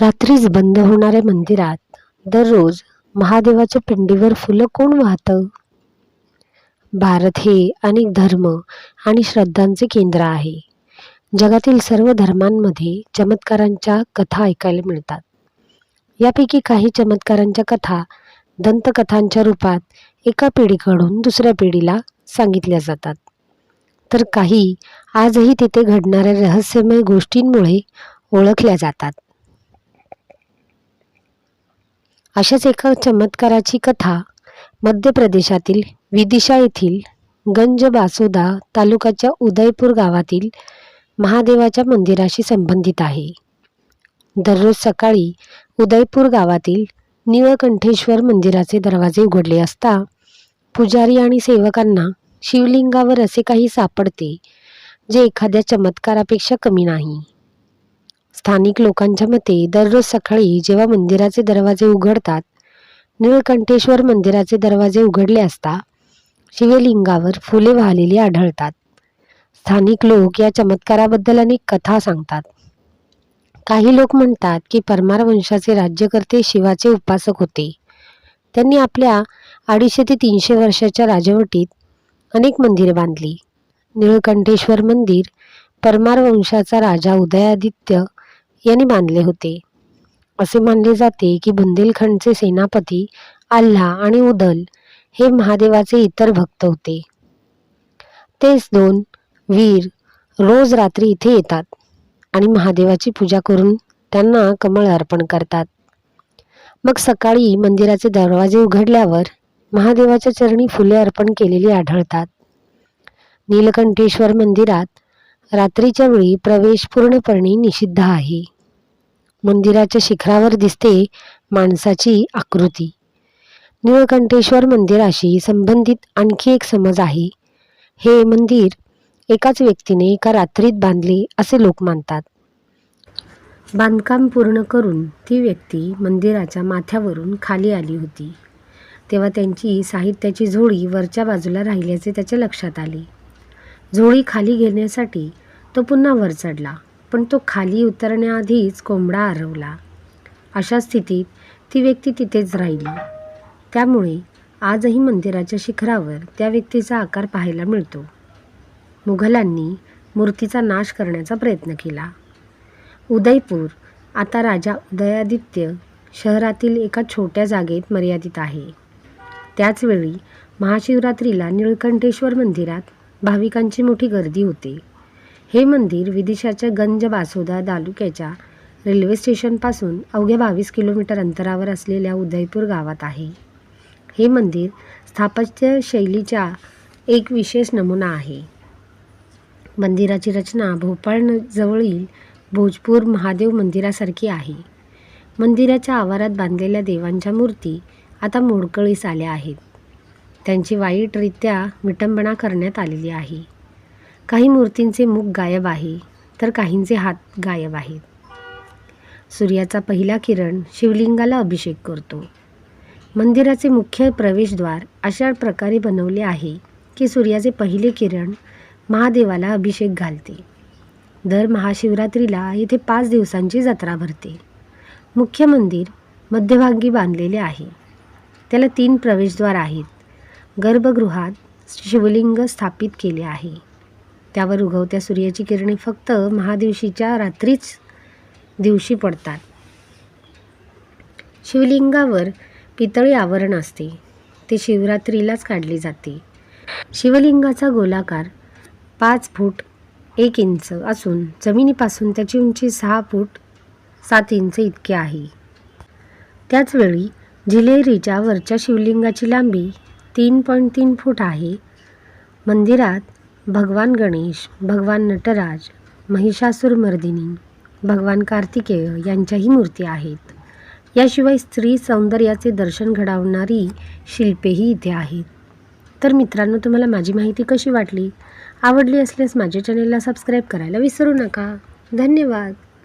रात्रीच बंद होणाऱ्या मंदिरात दररोज महादेवाच्या पिंडीवर फुलं कोण वाहतं? भारत हे अनेक धर्म आणि श्रद्धांचे केंद्र आहे. जगातील सर्व धर्मांमध्ये चमत्कारांच्या कथा ऐकायला मिळतात. यापैकी काही चमत्कारांच्या कथा दंतकथांच्या रूपात एका पिढीकडून दुसऱ्या पिढीला सांगितल्या जातात. तर काही आजही तिथे घडणाऱ्या रहस्यमय गोष्टींमुळे ओळखल्या जातात. अशाच एका चमत्काराची कथा मध्य प्रदेशातील विदिशा येथील गंज बासोदा तालुक्याच्या उदयपूर गावातील महादेवाच्या मंदिराशी संबंधित आहे. दररोज सकाळी उदयपूर गावातील निळकंठेश्वर मंदिराचे दरवाजे उघडले असता पुजारी आणि सेवकांना शिवलिंगावर असे काही सापडते जे एखाद्या चमत्कारापेक्षा कमी नाही. स्थानिक लोकांच्या मते दररोज सकाळी जेव्हा मंदिराचे दरवाजे उघडतात निळकंठेश्वर मंदिराचे दरवाजे उघडले असता शिवलिंगावर फुले वाहलेली आढळतात. स्थानिक लोक या चमत्काराबद्दल अनेक कथा सांगतात. काही लोक म्हणतात की परमार वंशाचे राज्यकर्ते शिवाचे उपासक होते. त्यांनी आपल्या अडीचशे ते तीनशे वर्षाच्या राजवटीत अनेक मंदिरे बांधली. निळकंठेश्वर मंदिर परमार वंशाचा राजा उदयादित्य यांनी बांधले होते. असे मानले जाते की बुंदेलखंडचे सेनापती आल्हा आणि उदल हे महादेवाचे इतर भक्त होते. तेच दोन वीर रोज रात्री इथे येतात आणि महादेवाची पूजा करून त्यांना कमळ अर्पण करतात. मग सकाळी मंदिराचे दरवाजे उघडल्यावर महादेवाच्या चरणी फुले अर्पण केलेली आढळतात. नीलकंठेश्वर मंदिरात रात्रीच्या वेळी प्रवेश पूर्णपणे निषिद्ध आहे. मंदिराच्या शिखरावर दिसते माणसाची आकृती. निळकंठेश्वर मंदिराशी संबंधित आणखी एक समज आहे. हे मंदिर एकाच व्यक्तीने एका रात्रीत बांधले असे लोक मानतात. बांधकाम पूर्ण करून ती व्यक्ती मंदिराच्या माथ्यावरून खाली आली होती. तेव्हा त्यांची साहित्याची झोळी वरच्या बाजूला राहिल्याचे त्याच्या लक्षात आले. झोळी खाली घेण्यासाठी तो पुन्हा वर चढला. पण तो खाली उतरण्याआधीच कोंबडा आरवला. अशा स्थितीत ती व्यक्ती तिथेच राहिली. त्यामुळे आजही मंदिराच्या शिखरावर त्या व्यक्तीचा आकार पाहायला मिळतो. मुघलांनी मूर्तीचा नाश करण्याचा प्रयत्न केला. उदयपूर आता राजा उदयादित्य शहरातील एका छोट्या जागेत मर्यादित आहे. त्याचवेळी महाशिवरात्रीला निळकंठेश्वर मंदिरात भाविकांची मोठी गर्दी होते. हे मंदिर विदिशाच्या गंज बासोदा तालुक्याच्या रेल्वे स्टेशनपासून अवघ्या बावीस किलोमीटर अंतरावर असलेल्या उदयपूर गावात आहे. हे मंदिर स्थापत्य शैलीचा एक विशेष नमुना आहे. मंदिराची रचना भोपाळ जवळील भोजपूर महादेव मंदिरासारखी आहे. मंदिराच्या आवारात बांधलेल्या देवांच्या मूर्ती आता मोडकळीस आल्या आहेत. त्यांची वाईटरित्या विटंबना करण्यात आलेली आहे. काही मूर्तींचे मुख गायब आहे तर काहींचे हात गायब आहेत. सूर्याचा पहिला किरण शिवलिंगाला अभिषेक करतो. मंदिराचे मुख्य प्रवेशद्वार अशा प्रकारे बनवले आहे की सूर्याचे पहिले किरण महादेवाला अभिषेक घालते. दर महाशिवरात्रीला येथे पाच दिवसांची जत्रा भरते. मुख्य मंदिर मध्यभागी बांधलेले आहे. त्याला तीन प्रवेशद्वार आहेत. गर्भगृहात शिवलिंग स्थापित केले आहे. त्यावर उगवत्या सूर्याची किरणे फक्त महादिवशीच्या रात्रीच दिवशी पडतात. शिवलिंगावर पितळी आवरण असते. ते शिवरात्रीलाच काढली जाते. शिवलिंगाचा गोलाकार पाच फूट एक इंच असून जमिनीपासून त्याची उंची सहा फूट सात इंच इतकी आहे. त्याचवेळी जिलेरीच्या वरच्या शिवलिंगाची लांबी तीन पॉईंट तीन फूट आहे. मंदिरात भगवान गणेश भगवान नटराज महिषासुरमर्दिनी भगवान कार्तिकेय यांच्याही मूर्ती आहेत. याशिवाय स्त्री सौंदर्याचे दर्शन घडवणारी शिल्पेही इथे आहेत. तर मित्रांनो तुम्हाला माझी माहिती कशी वाटली? आवडली असल्यास माझ्या चॅनेलला सबस्क्राईब करायला विसरू नका. धन्यवाद.